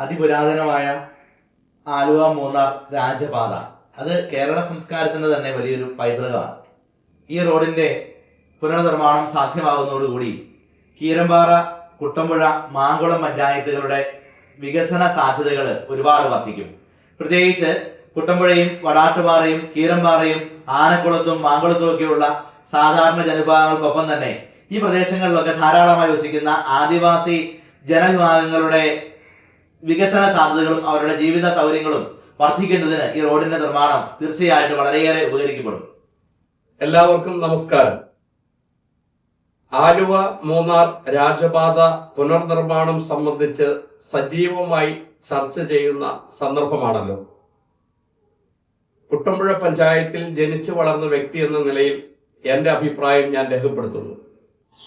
അതിപുരാതനമായ ആലുവ മൂന്നാർ രാജപാത. അത് കേരള സംസ്കാരത്തിന്റെ തന്നെ വലിയൊരു പൈതൃകമാണ്. ഈ റോഡിന്റെ പുനർനിർമ്മാണം സാധ്യമാകുന്നതോടുകൂടി കീരമ്പാറ കുട്ടമ്പുഴ മാങ്കുളം പഞ്ചായത്തുകളുടെ വികസന സാധ്യതകൾ ഒരുപാട് വർദ്ധിക്കും. പ്രത്യേകിച്ച് കുട്ടമ്പുഴയും വടാട്ടുപാറയും കീരമ്പാറയും ആനക്കുളത്തും മാങ്കുളത്തും ഒക്കെയുള്ള സാധാരണ ജനവിഭാഗങ്ങൾക്കൊപ്പം തന്നെ ഈ പ്രദേശങ്ങളിലൊക്കെ ധാരാളമായി വസിക്കുന്ന ആദിവാസി ജനവിഭാഗങ്ങളുടെ വികസന സാധ്യതകളും അവരുടെ ജീവിത സൗകര്യങ്ങളും വർദ്ധിക്കുന്നതിന് ഈ റോഡിന്റെ നിർമ്മാണം തീർച്ചയായിട്ടും വളരെയേറെ ഉപകരിക്കപ്പെടും. എല്ലാവർക്കും നമസ്കാരം. ആലുവ മൂന്നാർ രാജപാത പുനർനിർമ്മാണം സംബന്ധിച്ച് സജീവമായി ചർച്ച ചെയ്യുന്ന സന്ദർഭമാണല്ലോ. കുട്ടമ്പുഴ പഞ്ചായത്തിൽ ജനിച്ചു വളർന്ന വ്യക്തി എന്ന നിലയിൽ എന്റെ അഭിപ്രായം ഞാൻ രേഖപ്പെടുത്തുന്നു.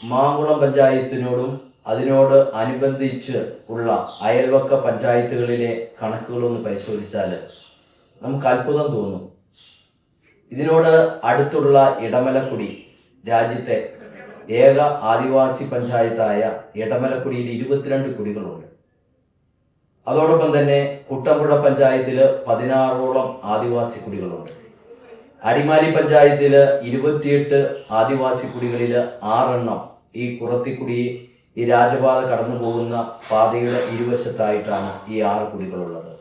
മാങ്കുളം പഞ്ചായത്തിനോടും അതിനോട് അനുബന്ധിച്ച് ഉള്ള അയൽവക്ക പഞ്ചായത്തുകളിലെ കണക്കുകളൊന്ന് പരിശോധിച്ചാൽ നമുക്ക് അത്ഭുതം തോന്നും. ഇതിനോട് അടുത്തുള്ള ഇടമലക്കുടി രാജ്യത്തെ ഏക ആദിവാസി പഞ്ചായത്തായ ഇടമലക്കുടിയിൽ ഇരുപത്തിരണ്ട് കുടികളുണ്ട്. അതോടൊപ്പം തന്നെ കുട്ടമ്പുഴ പഞ്ചായത്തിൽ പതിനാറോളം ആദിവാസി കുടികളുണ്ട്. അടിമാലി പഞ്ചായത്തിൽ ഇരുപത്തിയെട്ട് ആദിവാസി കുടികളിൽ ആറെണ്ണം ഈ കുറത്തിക്കുടി ഈ രാജപാത കടന്നു പോകുന്ന പാതയുടെ ഇരുവശത്തായിട്ടാണ് ഈ ആറ് കുടികളുള്ളത്.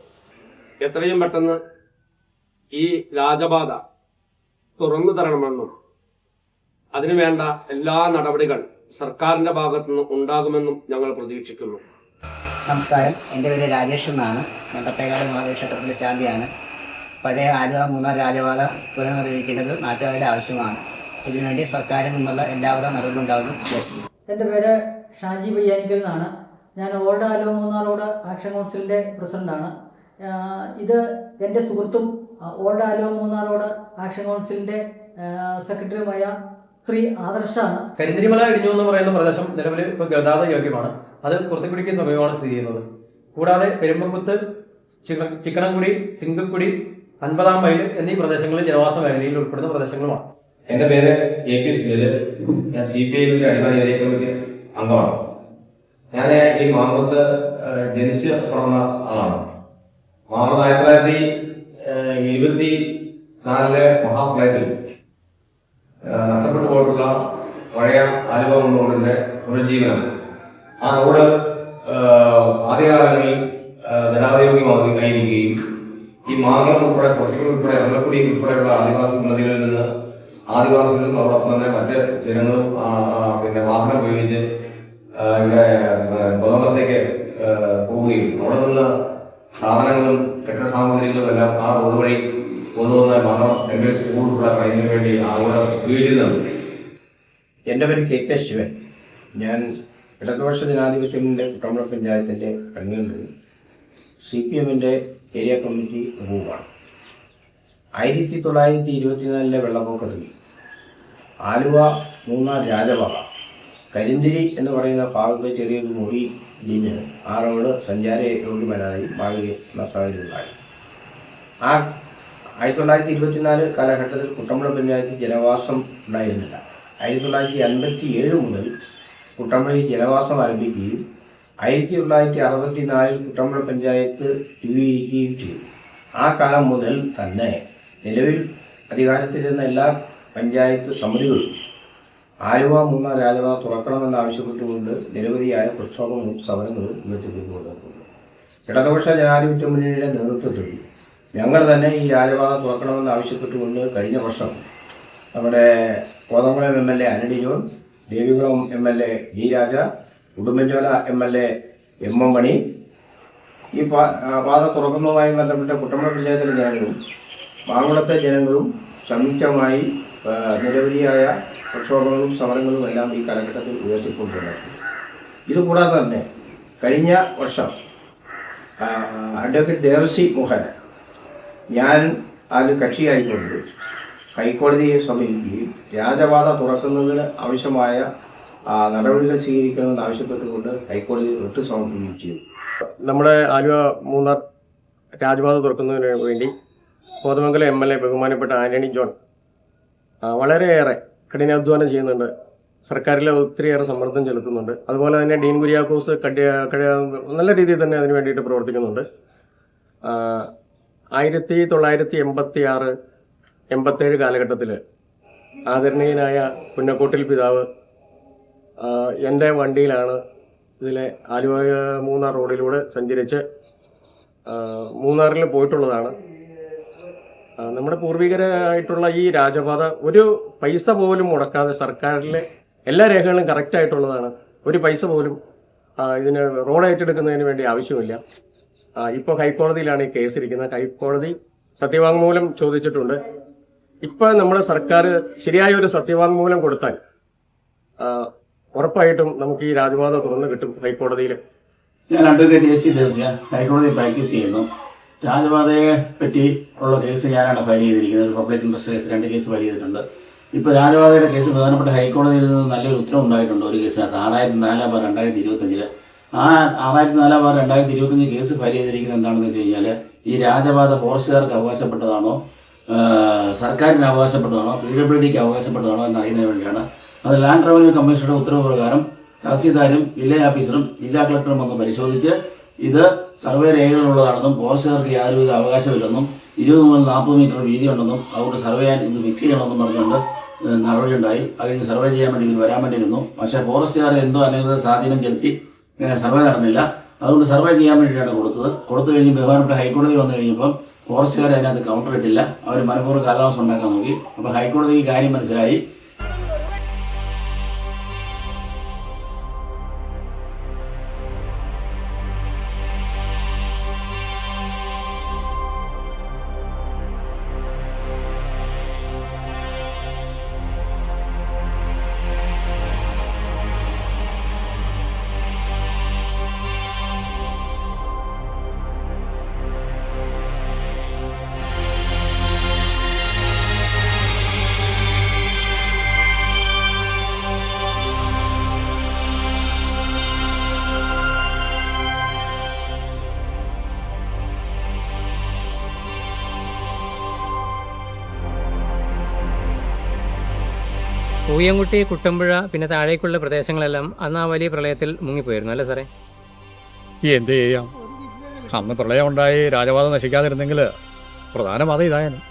എത്രയും പെട്ടെന്ന് ഈ രാജപാത തുറന്നു തരണമെന്നും അതിനുവേണ്ട എല്ലാ നടപടികൾ സർക്കാരിന്റെ ഭാഗത്തു നിന്ന് ഉണ്ടാകുമെന്നും ഞങ്ങൾ പ്രതീക്ഷിക്കുന്നു. നമസ്കാരം. എന്റെ പേര് രാജേഷ് എന്നാണ്. ഞാൻ തട്ടേക്കാട് മഹാവിക്ഷേത്രത്തിലെ ശാന്തിയാണ്. പഴയ ആലുവ മൂന്നാർ രാജപാത പുനർനിർവഹിക്കേണ്ടത് നാട്ടുകാരുടെ ആവശ്യമാണ്. ഇതിനുവേണ്ടി സർക്കാരിൽ നിന്നുള്ള എല്ലാവിധ നടപടികളുണ്ടാവുമെന്ന് വിശ്വസിക്കുന്നു. എന്റെ പേര് ഷാജി വയ്യാനിക്കൽ എന്നാണ്. ഞാൻ ഓൾഡ് ആലോ മൂന്നാർ റോഡ് ആക്ഷൻ കൗൺസിലിന്റെ പ്രസിഡന്റാണ് ഇത് എന്റെ സുഹൃത്തും ഓൾഡ് ആലോ മൂന്നാർ റോഡ് ആക്ഷൻ കൗൺസിലിന്റെ സെക്രട്ടറിയുമായ ശ്രീ ആദർശാണ് കരിന്തിരിമല ഇടിഞ്ഞു എന്ന് പറയുന്ന പ്രദേശം നിലവിൽ ഇപ്പോൾ ഗതാഗത യോഗ്യമാണ്. അത് കുർത്തിക്കുടിക്ക് സമീപമാണ് സ്ഥിതി ചെയ്യുന്നത്. കൂടാതെ പെരുമ്പക്കുത്ത് ചിക്ക- ചിക്കനംകുടി സിംഗക്കുടി അൻപതാം മൈൽ എന്നീ പ്രദേശങ്ങളിൽ ജനവാസ മേഖലയിൽ ഉൾപ്പെടുന്ന പ്രദേശങ്ങളുമാണ്. എന്റെ പേര് എ പി സുനിൽ. ഞാൻ C P I Adimali area committee അംഗമാണ്. ഞാൻ ഈ മാമ്പത്ത് ജനിച്ച് വളർന്ന ആളാണ്. മാമ്പത്ത് ആയിരത്തി തൊള്ളായിരത്തി ഇരുപത്തി നാലിലെ മഹാപ്ലേറ്റിൽ നഷ്ടപ്പെട്ടു പോയിട്ടുള്ള പഴയ ആലുവ റോഡിന്റെ പുനരുജ്ജീവനം ആ റോഡ് ആദ്യകാലങ്ങളിൽ ഏഹ്, കഴിയുകയും ഈ മാങ്ങ ഉൾപ്പെടെ കൊട്ടികൾ ഉൾപ്പെടെ വെള്ളക്കുടി ഉൾപ്പെടെയുള്ള ആദിവാസി നദികളിൽ നിന്ന് ആദിവാസികളും അതോടൊപ്പം തന്നെ മറ്റ് ജനങ്ങളും പിന്നെ വാഹനം ഉപയോഗിച്ച് ഇവിടെ പൊതുമത്തേക്ക് പോവുകയും അവിടെ നിന്ന് സാധനങ്ങളും കെട്ടിട സാമഗ്രികളും എല്ലാം ആ റോഡ് വഴി കൊണ്ടുവന്ന് മണം എന്റെ സ്കൂൾ ഉൾപ്പെടെ കഴിയുന്നതിന് വേണ്ടി ആ ഉപയോഗിക്കുന്നുണ്ട്. എന്റെ പേര് കെ കെ ശിവൻ. ഞാൻ ഇടതുപക്ഷ ജനാധിപത്യത്തിന്റെ കുട്ടമ്പള പഞ്ചായത്തിന്റെ കൺവീനർ. സി പി എമ്മിന്റെ ഏരിയ കമ്മിറ്റി അംഗവുമാണ് ആയിരത്തി തൊള്ളായിരത്തി ഇരുപത്തിനാലിലെ വെള്ളപ്പൊക്കത്തിൽ ആലുവ മൂന്നാർ രാജപാത കരിന്തിരി എന്ന് പറയുന്ന ഭാഗത്ത് ചെറിയൊരു മുറി ഇടിഞ്ഞ് ആ റോഡ് സഞ്ചാര യോഗ്യമല്ലാതായി ഭാഗി സാഹചര്യമുണ്ടായി ആ ആയിരത്തി തൊള്ളായിരത്തി ഇരുപത്തിനാല് കാലഘട്ടത്തിൽ കുട്ടമ്പുഴ പഞ്ചായത്തിൽ ജനവാസം ഉണ്ടായിരുന്നില്ല. ആയിരത്തി തൊള്ളായിരത്തി അൻപത്തി ഏഴ് മുതൽ കുട്ടമ്പുഴയിൽ ജനവാസം ആരംഭിക്കുകയും ആയിരത്തി തൊള്ളായിരത്തി അറുപത്തി നാലിൽ കുട്ടമ്പുഴ പഞ്ചായത്ത് രൂപീകരിക്കുകയും ചെയ്തു. ആ കാലം മുതൽ തന്നെ നിലവിൽ അധികാരത്തിലിരുന്ന എല്ലാ പഞ്ചായത്ത് സമിതികളും ആലുവ മൂന്ന രാജവ തുറക്കണമെന്ന് ആവശ്യപ്പെട്ടുകൊണ്ട് നിരവധിയായ പ്രക്ഷോഭങ്ങളും സമരങ്ങളും ഉയർത്തിക്കൊണ്ടുവന്നിട്ടുണ്ട് ഇടതുപക്ഷ ജനാധിപത്യ മുന്നണിയുടെ നേതൃത്വത്തിൽ ഞങ്ങൾ തന്നെ ഈ രാജപാത തുറക്കണമെന്ന് ആവശ്യപ്പെട്ടുകൊണ്ട് കഴിഞ്ഞ വർഷം നമ്മുടെ Kothamkulam M L A അനടി John Devikulam M L A G Raja Udumbanchola M L A M M Mani ഈ പാത തുറക്കുന്നതുമായി ബന്ധപ്പെട്ട കുട്ടമ്പ പഞ്ചായത്തിലെ ജനങ്ങളും മാങ്കുളത്തെ ജനങ്ങളും സംയുക്തമായി നിരവധിയായ പ്രക്ഷോഭങ്ങളും സമരങ്ങളും എല്ലാം ഈ കാലഘട്ടത്തിൽ ഉയർത്തിക്കൊണ്ടിരുന്നത് ഇതുകൂടാതെ തന്നെ കഴിഞ്ഞ വർഷം അഡ്വക്കേറ്റ് ദേവസി മോഹൻ ഞാൻ അതിൽ കക്ഷിയായിക്കൊണ്ട് ഹൈക്കോടതിയെ സമീപിക്കുകയും രാജപാത തുറക്കുന്നതിന് ആവശ്യമായ നടപടികൾ സ്വീകരിക്കണമെന്ന് ആവശ്യപ്പെട്ടുകൊണ്ട് ഹൈക്കോടതി റിട്ട് സമർപ്പിക്കുകയും ചെയ്തു. നമ്മുടെ ആലുവ മൂന്നാർ രാജപാത തുറക്കുന്നതിന് വേണ്ടി കോതമംഗലം എം എൽ എ ബഹുമാനപ്പെട്ട ആന്റണി ജോൺ വളരെയേറെ കഠിനാധ്വാനം ചെയ്യുന്നുണ്ട്. സർക്കാരിൽ ഒത്തിരിയേറെ സമ്മർദ്ദം ചെലുത്തുന്നുണ്ട്. അതുപോലെ തന്നെ ഡീൻ കുര്യാക്കോസ് നല്ല രീതിയിൽ തന്നെ അതിന് വേണ്ടിയിട്ട് പ്രവർത്തിക്കുന്നുണ്ട്. ആയിരത്തി തൊള്ളായിരത്തി എൺപത്തി ആറ് എൺപത്തേഴ് കാലഘട്ടത്തിൽ ആദരണീയനായ പുന്നക്കോട്ടിൽ പിതാവ് എന്റെ വണ്ടിയിലാണ് ഇതിലെ ആലുവ മൂന്നാർ റോഡിലൂടെ സഞ്ചരിച്ച് മൂന്നാറിൽ പോയിട്ടുള്ളതാണ്. നമ്മുടെ പൂർവികരായിട്ടുള്ള ഈ രാജപാത ഒരു പൈസ പോലും മുടക്കാതെ സർക്കാരിലെ എല്ലാ രേഖകളും കറക്റ്റ് ആയിട്ടുള്ളതാണ്. ഒരു പൈസ പോലും ഇതിന് റോഡ് ഏറ്റെടുക്കുന്നതിന് വേണ്ടി ആവശ്യമില്ല. ഇപ്പോൾ ഹൈക്കോടതിയിലാണ് ഈ കേസ് ഇരിക്കുന്നത് ഹൈക്കോടതി സത്യവാങ്മൂലം ചോദിച്ചിട്ടുണ്ട്. ഇപ്പൊ നമ്മുടെ സർക്കാർ ശരിയായ ഒരു സത്യവാങ്മൂലം കൊടുത്താൽ ഉറപ്പായിട്ടും നമുക്ക് ഈ രാജപാത തുറന്നു കിട്ടും ഹൈക്കോടതിയിൽ. ഞാൻ അഡ്വക്കേറ്റ് എ സി ദേവസ്യ. ഹൈക്കോടതി പ്രാക്ടീസ് ചെയ്യുന്നു. രാജപാതയെ പറ്റി ഉള്ള കേസ് ഞാനാണ് ഫയൽ ചെയ്തിരിക്കുന്നത്. ഒരു പബ്ലിക് ഇൻട്രസ്റ്റ് കേസ് രണ്ട് കേസ് ഫയൽ ചെയ്തിട്ടുണ്ട്. ഇപ്പോൾ രാജപാതയുടെ കേസ് പ്രധാനപ്പെട്ട ഹൈക്കോടതിയിൽ നിന്ന് നല്ലൊരു ഉത്തരവ് ഉണ്ടായിട്ടുണ്ട് ഒരു കേസിനകത്ത്. ആറായിരത്തി നാല് ബാർ രണ്ടായിരത്തി ഇരുപത്തഞ്ചിൽ ആ ആറായിരത്തി നാല് ബാർ രണ്ടായിരത്തി ഇരുപത്തഞ്ച് കേസ് ഫയൽ ചെയ്തിരിക്കുന്നത് എന്താണെന്ന് വെച്ച് കഴിഞ്ഞാൽ ഈ രാജപാത ഫോറസ്റ്റുകാർക്ക് അവകാശപ്പെട്ടതാണോ സർക്കാരിന് അവകാശപ്പെട്ടതാണോ പി ഡബ്ല്യു ഡിക്ക് അവകാശപ്പെട്ടതാണോ എന്നറിയുന്നതിന് വേണ്ടിയാണ്. അത് ലാൻഡ് റവന്യൂ കമ്മീഷനുടെ ഉത്തരവ് പ്രകാരം തഹസീൽദാരും ജില്ലാ ഓഫീസറും ജില്ലാ കളക്ടറും ഒന്ന് പരിശോധിച്ച് ഇത് സർവേ രേഖകളുള്ളതാണെന്നും പോസ്റ്റുകാർക്ക് യാതൊരുവിധ അവകാശമില്ലെന്നും ഇരുപത് മുതൽ നാൽപ്പത് മീറ്റർ വീതി ഉണ്ടെന്നും അതുകൊണ്ട് സർവേ ചെയ്യാൻ ഇത് ഫിക്സ് ചെയ്യണമെന്നും പറഞ്ഞുകൊണ്ട് നടപടിയുണ്ടായി. അത് കഴിഞ്ഞ് സർവേ ചെയ്യാൻ വേണ്ടി ഇത് വരാൻ വേണ്ടിയിരുന്നു. പക്ഷേ ഫോറസ്റ്റുകാർ എന്തോ അനധികൃത സ്വാധീനം ചെലുത്തി സർവേ നടന്നില്ല. അതുകൊണ്ട് സർവേ ചെയ്യാൻ വേണ്ടിയിട്ടാണ് കൊടുത്തത്. കൊടുത്തു കഴിഞ്ഞ് ബഹുമാനപ്പെട്ട ഹൈക്കോടതി വന്നു കഴിഞ്ഞപ്പം ഫോറസ്റ്റുകാർ അതിനകത്ത് കൗണ്ടർ ഇട്ടില്ല. അവർ മനഃപൂർവം കാലാവസ്ഥ ഉണ്ടാക്കാൻ നോക്കി. അപ്പോൾ ഹൈക്കോടതി ഈ കാര്യം മനസ്സിലായി. പൂയംകുട്ടി കുട്ടമ്പുഴ പിന്നെ താഴേക്കുള്ള പ്രദേശങ്ങളെല്ലാം അന്ന് ആ വലിയ പ്രളയത്തിൽ മുങ്ങിപ്പോയിരുന്നു അല്ലേ സാറേ? എന്ത് ചെയ്യാം? അന്ന് പ്രളയം ഉണ്ടായി രാജവാദം നശിക്കാതിരുന്നെങ്കിൽ പ്രധാന പാത ഇതായിരുന്നു